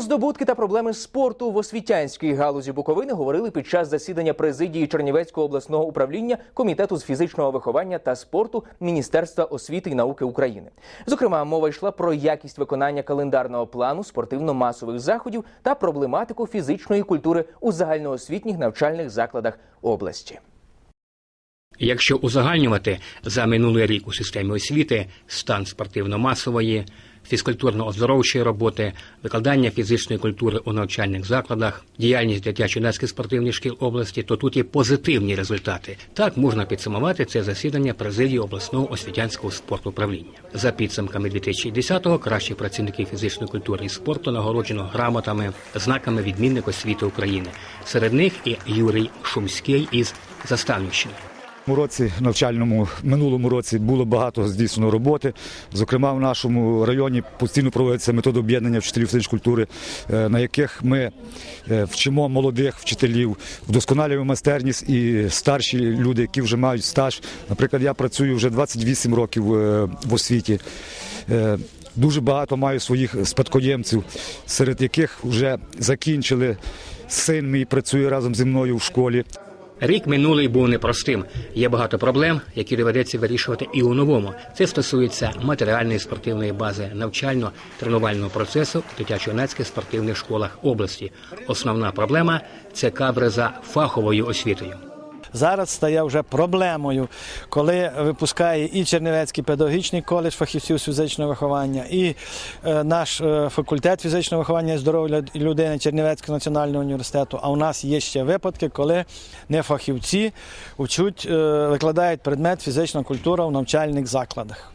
Здобутки та проблеми спорту в освітянській галузі Буковини говорили під час засідання президії Чернівецького обласного управління комітету з фізичного виховання та спорту Міністерства освіти і науки України. Зокрема, мова йшла про якість виконання календарного плану спортивно-масових заходів та проблематику фізичної культури у загальноосвітніх навчальних закладах області. Якщо узагальнювати за минулий рік у системі освіти стан спортивно-масової, фізкультурно-оздоровчої роботи, викладання фізичної культури у навчальних закладах, діяльність дитячо-юнацьких спортивних шкіл області, то тут є позитивні результати. Так можна підсумувати це засідання президії обласного освітянського спорту управління. За підсумками 2010-го кращих працівників фізичної культури і спорту нагороджено грамотами, знаками відмінник освіти України. Серед них і Юрій Шумський із Заставнівщини. Році навчальному минулому році було багато здійснено роботи. Зокрема, в нашому районі постійно проводиться методи об'єднання вчителів фізичної культури, е, на яких ми е, вчимо молодих вчителів, вдосконалюємо майстерність і старші люди, які вже мають стаж. Наприклад, я працюю вже 28 років е, в освіті. Дуже багато маю своїх спадкоємців, серед яких вже закінчили. Син мій працює разом зі мною в школі. Рік минулий був непростим. Є багато проблем, які доведеться вирішувати і у новому. Це стосується матеріальної спортивної бази, навчально-тренувального процесу в дитячо-юнацьких спортивних школах області. Основна проблема це кадри за фаховою освітою. Зараз стає вже проблемою, коли випускає і Чернівецький педагогічний коледж фахівців з фізичного виховання, і е, наш е, факультет фізичного виховання і здоров'я людини Чернівецького національного університету. А у нас є ще випадки, коли не фахівці учуть, е, викладають предмет фізична культура в навчальних закладах.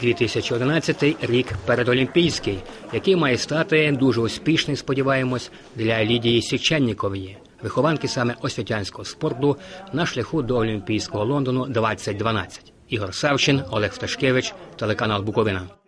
2011 рік передолімпійський, який має стати дуже успішний, сподіваємось, для Лідії Січеннікової, вихованки саме освітянського спорту на шляху до Олімпійського Лондону 2012. Ігор Савчин, Олег Фташкевич, телеканал Буковина.